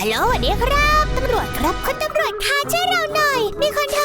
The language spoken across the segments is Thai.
ฮัลโหลสวัสดีครับ ตำรวจครับคุณตำรวจคะช่วยเราหน่อย มีคนท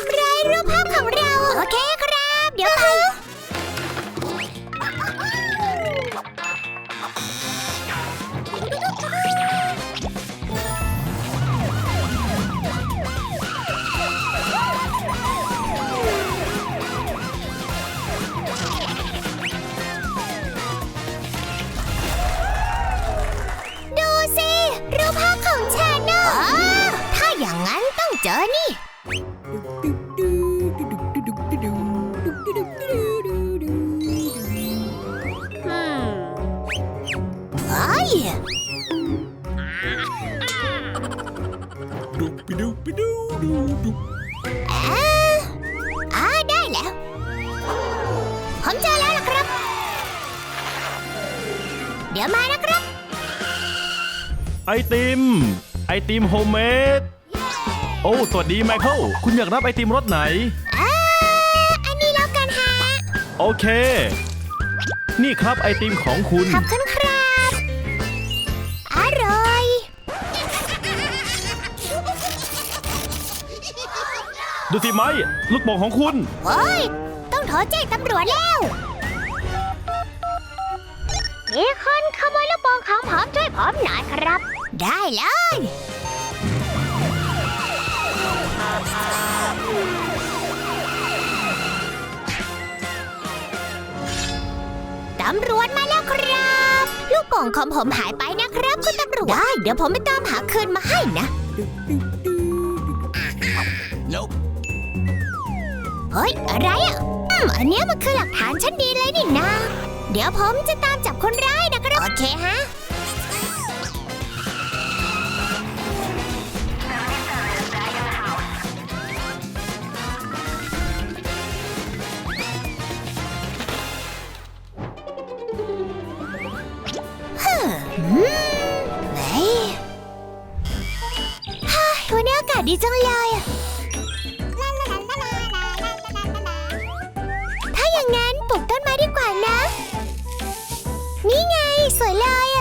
ปิดูปิดูดูดูอ่าอ่าได้แล้ว ผมเจอแล้วล่ะครับ เดี๋ยวมานะครับ ไอติม ไอติมโฮมเมดโอ้ สวัสดีไมเคิลคุณอยากรับไอติมรสไหน อ่า อันนี้แล้วกันฮะ โอเค นี่ครับไอติมของคุณ ขอบคุณครับ ดูสิไหมลูกโป่งของคุณโอ้ย ต้องโทรแจ้งตำรวจแล้ว มีคนขโมยลูกโป่งของผมช่วยผมหน่อยครับ ได้เลย ตำรวจมาแล้วครับ ลูกโป่งของผมหายไปนะครับ คุณตำรวจ ได้ เดี๋ยวผมไปตามหาคืนมาให้นะ เฮ้ย อะไรอะอืมอันเนี้ยมันคือหลักฐานชั้นดีเลยนี่นะเดี๋ยวผมจะตามจับคนร้ายนะครับ โอเคฮะฮึมอืมไหนฮ่าวันนี้อากาศดีจังเลยอะ ดีกว่านะ นี่ไงสวยเลย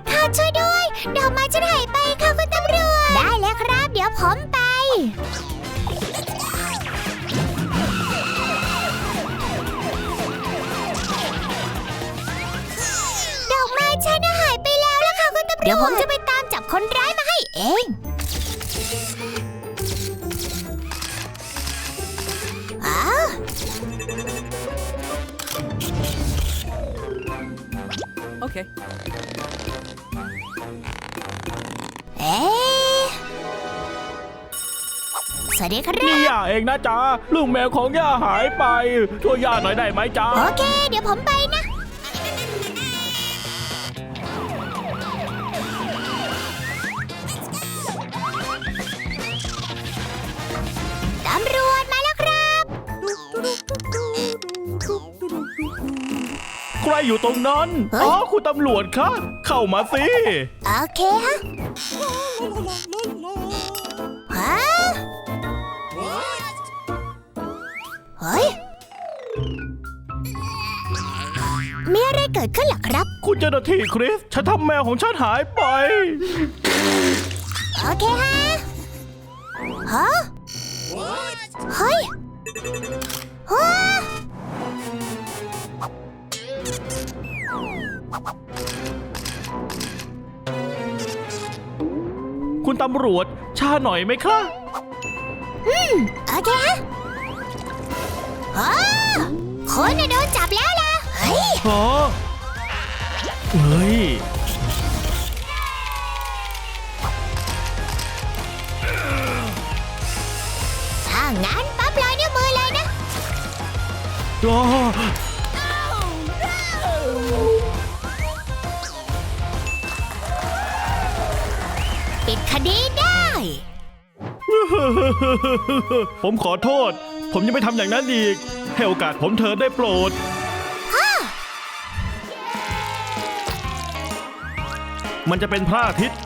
จค่ะช่วยด้วย ดอกไม้ฉันหายไปค่ะคุณตำรวจ ได้แล้วครับ เดี๋ยวผมไป ดอกไม้ฉันน่ะหายไปแล้วล่ะค่ะคุณตำรวจ เดี๋ยวผมจะไปตามจับคนร้ายมาให้เองอ้าว Okay. เสวัสดีครันี่บย่าเองนะจ๊ะลูกแมวของย่าหายไป ช่วยย่าหน่อยได้ไหมจ๊ะโอเค เดี๋ยวผมไปนะตำรวจมาแล้วครับ ใครอยู่ตรงนั้น เฮ้ย อ๋อคุณตำรวจคะเข้ามาสิ โอเคฮะ มีอะไรเกิดขึ้นหรอครับ คุณเจ้าหน้าที่คริส ฉันทำแมวของฉันหายไป โอเคฮะฮะเฮ้ยฮะคุณตำรวจช้าหน่อยไหมครับอืม โอเคฮะ โอ้คุณน่ะโดนจับแล้วล่ะ เฮ้ย ฮะเฮ้ย ถ้างั้นปั๊บลอยนิ้วมือเลยนะอ๋อปิดคดีได้ ผมขอโทษ ผมยังไม่ทำอย่างนั้นอีก ให้โอกาสผมเธอได้โปรด มันจะเป็นพระอาทิตย์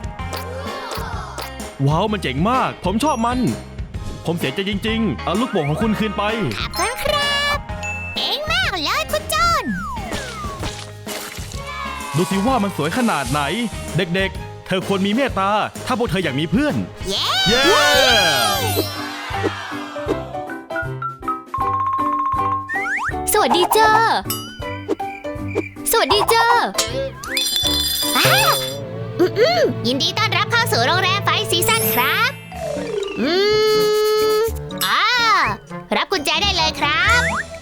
ว้าว มันเจ๋งมาก ผมชอบมัน ผมเสียใจจริงๆ เอาลูกโป่งของคุณคืนไป ขอบคุณครับ เก่งมากเลยคุณจอนดูสิว่ามันสวยขนาดไหน เด็กๆ เธอควรมีเมตตา ถ้าพวกเธออยากมีเพื่อน เย้ เย้ วัสดีจ้า สวัสดีจ้าอ่าอืมอืมยินดีต้อนรับเข้าสู่โรงแรมไฟซีซั่นครับ อืมอ่ารับกุญแจได้เลยครับ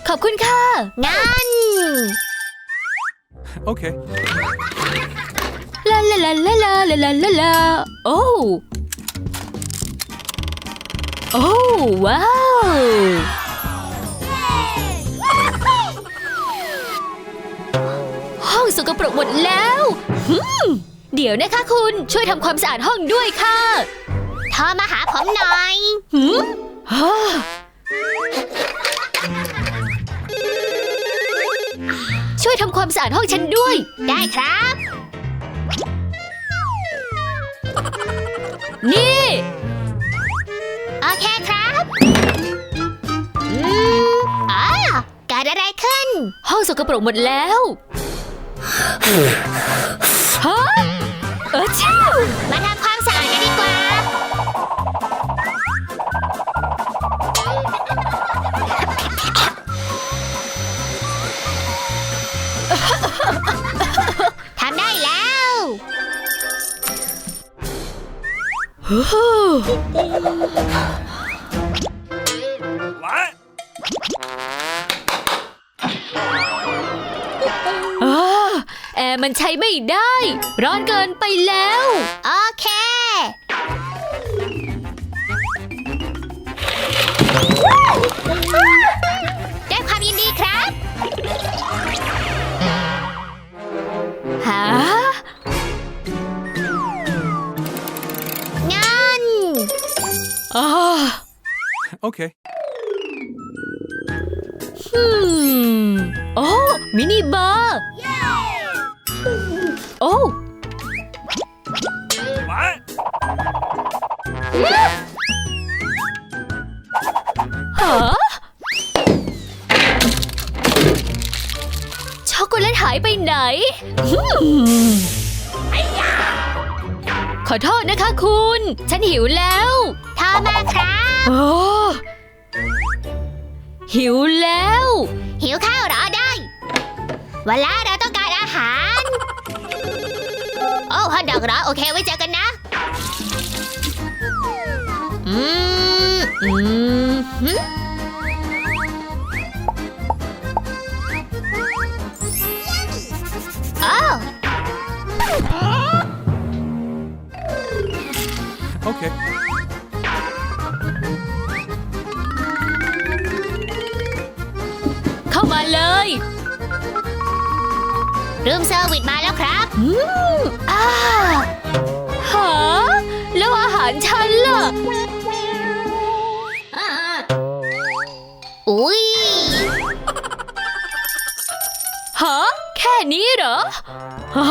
ขอบคุณค่ะ งั้น Okay. ลาลาลาลาลาลาลาลาลาโอ้โอ้ว้าว กปรกหมดแล้วหืมเดี๋ยวนะคะคุณช่วยทำความสะอาดห้องด้วยค่ะเธอมาหาผมหน่อย หืมฮ่าช่วยทำความสะอาดห้องฉันด้วย ได้ครับ นี่ โอเคครับอืมอ่าเกิดอะไรขึ้น ห้องสกปรกหมดแล้ว ฮะเออชิวมาทำความสะอาดกันดีกว่า ทำได้แล้ว มันใช้ไม่ได้ ร้อนเกินไปแล้ว โอเคด้วยความยินดีครับหางั้นอ่า Okay. อืมโอ้มินิบาร์ ฮะช็อกโกแลตหายไปไหนอืมขอโทษนะคะคุณ ฉันหิวแล้วเธอมาครับ โอ้หิวแล้ว หิวข้าวเหรอได้เวลาเราต้องการอาหาร โอ้ฮอทดอกเหรอ โอเค ไว้เจอกันนะ อืมอืมหึโอ้ Okay. เข้ามาเลย รูมเซอร์วิสมาแล้วครับ อืมอ้า นี้เหรอฮ่า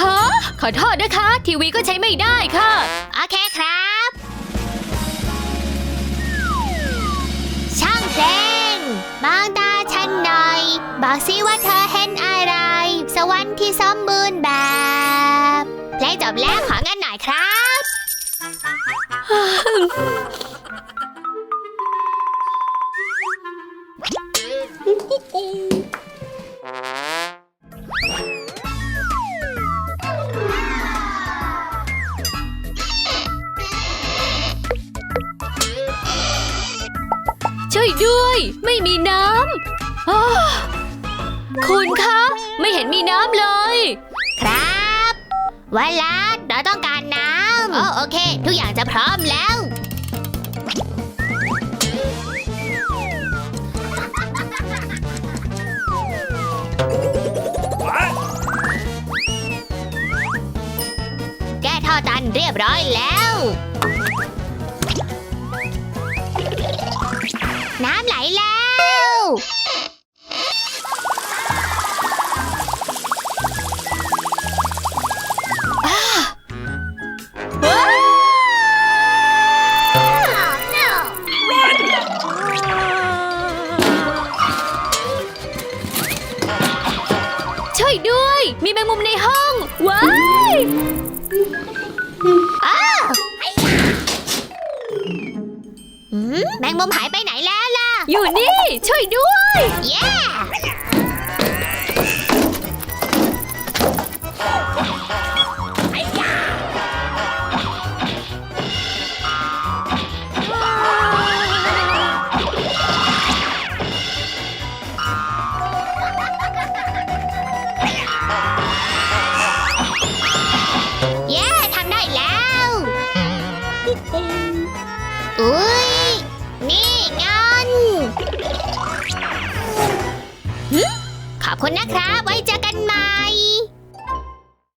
ฮะ ขอโทษนะคะ ทีวีก็ใช้ไม่ได้ค่ะ โอเคครับ ช่างเพลงมองตาฉันหน่อย บอกสิว่าเธอ บล้วของานหน่อยครับ ช่วยด้วย ไม่มีน้ำคุณคะ ไม่เห็นมีน้ำเลย วาลาดเราต้องการน้ำอ๋อโอเค ทุกอย่างจะพร้อมแล้ว แก้ท่อตันเรียบร้อยแล้ว น้ำไหลแล้ว มีแมงมุมในห้อง ว้ายหืมแมงมุมหายไปไหนแล้วล่ะ อยู่นี่ ช่วยด้วย เย้